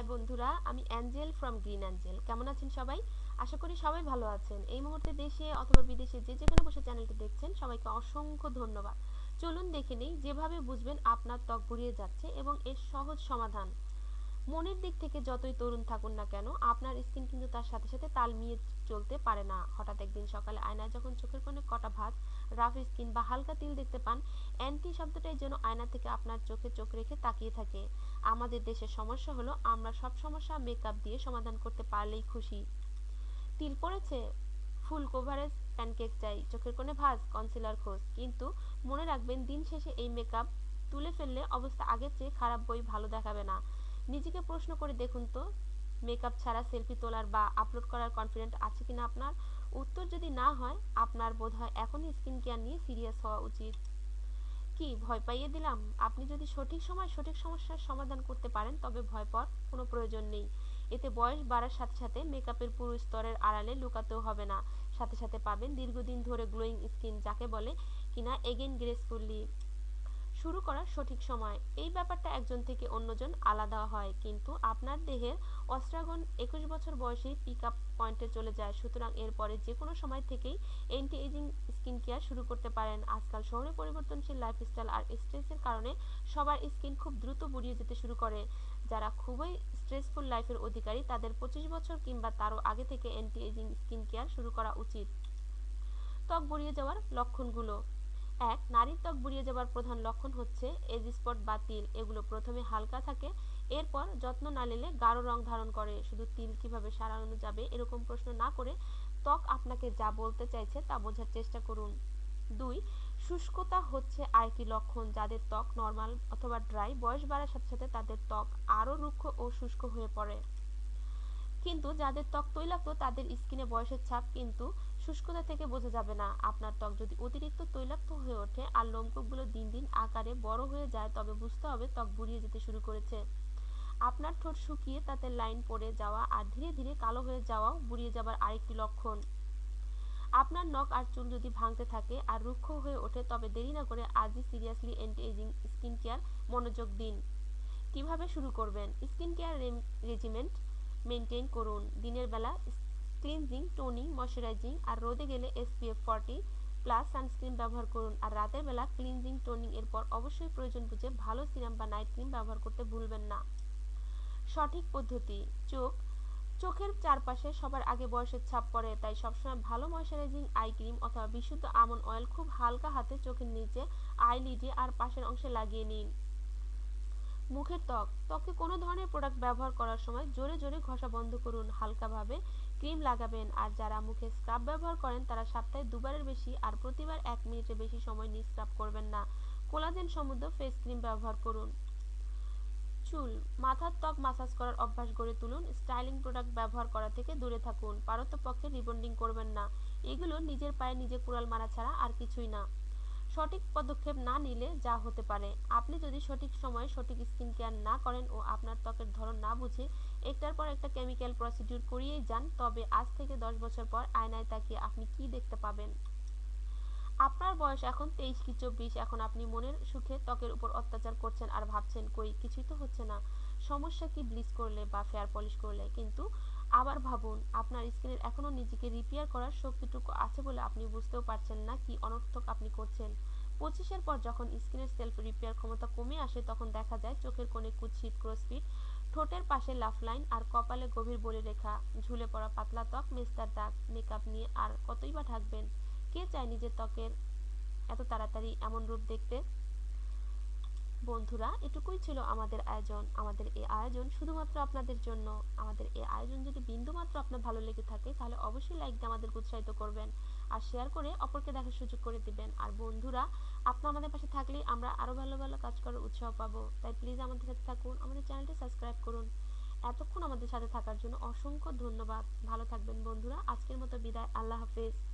High বন্ধুরা, আমি Angel from green Angel কেমন আছেন সবাই? আশা করি সবাই ভালো আছেন। এই মুহূর্তে দেশে অথবা বিদেশে যে যেখানে বসে চ্যানেলটি দেখছেন, সবাইকে অসংখ্য ধন্যবাদ। চলুন দেখে নেই, যেভাবে বুঝবেন আপনার ত্বক ঘুরিয়ে যাচ্ছে এবং এর সহজ সমাধান। মনের দিক থেকে যতই তরুণ থাকুন না কেন, আপনার স্কিন কিন্তু তার সাথে সাথে তাল মিলিয়ে চলতে পারে না। হঠাৎ একদিন সকালে আয়নায় যখন চোখের কোণে কটা ভাঁজ রাফ স্কিন বা হালকা তিল দেখতে পান অ্যান্টি শব্দটাই যেন আয়না থেকে আপনার চোখে চোখ রেখে তাকিয়ে থাকে। আমাদের দেশের সমস্যা হলো, আমরা সব সমস্যা মেকআপ দিয়ে সমাধান করতে পারলেই খুশি। তিল পড়েছে, ফুল কভারেজ প্যানকেক চাই, চোখের কোণে ভাঁজ কনসিলার খোঁজ। কিন্তু মনে রাখবেন, দিন শেষে এই মেকআপ তুলে ফেললে অবস্থা আগের চেয়ে খারাপ বই ভালো দেখাবে না। নিজেকে প্রশ্ন করে দেখুন তো মেকআপ ছাড়া সেলফি তোলার বা আপলোড করার কনফিডেন্ট আছে কিনা আপনার? উত্তর যদি না হয়, আপনার বোধ হয় এখনই স্কিন কেয়ার নিয়ে সিরিয়াস হওয়া উচিত। কি, ভয় পাইয়ে দিলাম? আপনি যদি সঠিক সময় সঠিক সমস্যার সমাধান করতে পারেন, তবে ভয় পাওয়ার কোনো প্রয়োজন নেই। এতে বয়স বাড়ার সাথে সাথে মেকআপের পুরো স্তরের আড়ালে লুকাতেও হবে না। সাথে সাথে পাবেন দীর্ঘদিন ধরে গ্লোয়িং স্কিন যাকে বলে কিনা এগেন গ্রেসফুলি শুরু করার সঠিক সময়। এই ব্যাপারটা একজন থেকে অন্যজন আলাদা হয়, কিন্তু আপনার দেহের অস্ট্রাগন একুশ বছর বয়সেই পিক আপ পয়েন্টে চলে যায়। সুতরাং এরপরে যে কোনো সময় থেকেই অ্যান্টি এজিং স্কিন কেয়ার শুরু করতে পারেন। আজকাল শহরে পরিবর্তনশীল লাইফস্টাইল আর স্ট্রেসের কারণে সবার স্কিন খুব দ্রুত বুড়িয়ে যেতে শুরু করে। যারা খুবই স্ট্রেসফুল লাইফের অধিকারী, তাদের পঁচিশ বছর কিংবা তারও আগে থেকে অ্যান্টি এজিং স্কিন কেয়ার শুরু করা উচিত। ত্বক বুড়িয়ে যাওয়ার লক্ষণগুলো। এক, নারীর ত্বক বুড়িয়ে যাবার প্রধান লক্ষণ হচ্ছে এজ স্পট বা তিল। এগুলো প্রথমে হালকা থাকে, এরপর যত্ন না নিলে গাঢ় রং ধারণ করে। শুধু তিল কীভাবে সারানো যাবে এরকম প্রশ্ন না করে ত্বক আপনাকে যা বলতে চাইছে তা বোঝার চেষ্টা করুন। দুই, শুষ্কতা হচ্ছে আরেকটি লক্ষণ যাদের ত্বক নর্মাল অথবা ড্রাই। বয়স বাড়ার সাথে সাথে তাদের ত্বক আরও রুক্ষ ও শুষ্ক হয়ে পড়ে। কিন্তু যাদের ত্বক তৈলাক্ত তাদের স্কিনে বয়সের ছাপ কিন্তু শুষ্কতা থেকে বোঝা যাবে না। আপনার ত্বক যদি অতিরিক্ত তৈলাক্ত হয়ে ওঠে আর লোমকূপগুলো দিন দিন আকারে বড় হয়ে যায়, তবে বুঝতে হবে ত্বক বুড়িয়ে যেতে শুরু করেছে। আপনার ঠোঁট শুকিয়ে তাতে লাইন পড়ে যাওয়া আর ধীরে ধীরে কালো হয়ে যাওয়াও বুড়িয়ে যাবার আরেকটি লক্ষণ। আপনার নখ আর চুল যদি ভাঙতে থাকে আর রুক্ষ হয়ে ওঠে, তবে দেরি না করে আজই seriously anti ageing skin care মনোযোগ দিন। কীভাবে শুরু করবেন? স্কিন কেয়ার রেজিমেন্ট মেনটেন করুন। দিনের বেলা ক্লিনজিং টোনিং ময়শ্চারাইজিং আর রোদে গেলে এসপিএফ ফর্টি প্লাস সানস্ক্রিন ব্যবহার করুন। আর রাতের বেলা ক্লিনজিং টোনিং এর পর অবশ্যই প্রয়োজন বুঝে ভালো সিরাম বা নাইট ক্রিম ব্যবহার করতে ভুলবেন না। সঠিক পদ্ধতি, চোখ। চোখের চারপাশে সবার আগে বয়সের ছাপ পড়ে, তাই সবসময় ভালো ময়শ্চারাইজিং আই ক্রিম অথবা বিশুদ্ধ আমন্ড অয়েল খুব হালকা হাতে চোখের নিচে আই আইলিডে আর পাশের অংশে লাগিয়ে নিন। মুখের ত্বক। ত্বকে কোনো ধরনের প্রোডাক্ট ব্যবহার করার সময় জোরে জোরে ঘষা বন্ধ করুন হালকাভাবে। ক্রিম লাগাবেন। আর যারা মুখে স্ক্রাব ব্যবহার করেন, তারা সপ্তাহে দুবারের বেশি আর প্রতিবার এক মিনিটের বেশি সময় নিয়ে স্ক্রাব করবেন না। কোলাজেন সমৃদ্ধ ফেস ক্রিম ব্যবহার করুন। চুল, মাথার ত্বক মাসাজ করার অভ্যাস গড়ে তুলুন। স্টাইলিং প্রোডাক্ট ব্যবহার করা থেকে দূরে থাকুন। পারতপক্ষে রিবন্ডিং করবেন না। এগুলো নিজের পায়ে নিজে কুড়াল মারা ছাড়া আর কিছুই না। সঠিক পদক্ষেপ না নিলে যা হতে পারে। আপনি যদি সঠিক সময়ে সঠিক স্কিন কেয়ার না করেন ও আপনার ত্বকের ধরন না বুঝে একটার পর একটা কেমিক্যাল প্রসিডিউর করিয়েই যান, তবে আজ থেকে দশ বছর পর আয়নায় তাকিয়ে আপনি কি দেখতে পাবেন? আপনার বয়স এখন তেইশ কি চব্বিশ, এখন আপনি মনের সুখে ত্বকের উপর অত্যাচার করছেন আর ভাবছেন, কই, কিছুই তো হচ্ছে না। সমস্যা কি ব্লিচ করলে বা ফেয়ার পলিশ করলে, কিন্তু আবার ভাবুন, আপনার স্কিনের এখনও নিজেকে রিপেয়ার করার শক্তিটুকু আছে বলে আপনি বুঝতেও পারছেন না কি অনর্থক আপনি করছেন। পঁচিশের পর যখন স্কিনের সেলফ রিপেয়ার ক্ষমতা কমে আসে, তখন দেখা যায় চোখের কোণে কুৎসিত ক্রসফিট ঠোঁটের পাশে লাফ লাইন আর কপালে গভীর বলে রেখা, ঝুলে পড়া পাতলা ত্বক, মেস্তার দাগ মেকআপ নিয়ে আর কতই বা থাকবেন কে চায় নিজের ত্বকের এত তাড়াতাড়ি এমন রূপ দেখতে? বন্ধুরা, এটুকুই ছিল আমাদের আয়োজন। আমাদের এই আয়োজন শুধুমাত্র আপনাদের জন্য। আমাদের এই আয়োজন যদি বিন্দুমাত্র আপনার ভালো লেগে থাকে, তাহলে অবশ্যই লাইক দিয়ে আমাদেরকে উৎসাহিত করবেন আর শেয়ার করে অপরকে দেখার সুযোগ করে দিবেন। আর বন্ধুরা, আপনার আমাদের পাশে থাকলে আমরা আরও ভালো ভালো কাজ করার উৎসাহ পাবো। তাই প্লিজ আমাদের সাথে থাকুন, আমাদের চ্যানেলটি সাবস্ক্রাইব করুন। এতক্ষণ আমাদের সাথে থাকার জন্য অসংখ্য ধন্যবাদ। ভালো থাকবেন বন্ধুরা। আজকের মতো বিদায়। আল্লাহ হাফেজ।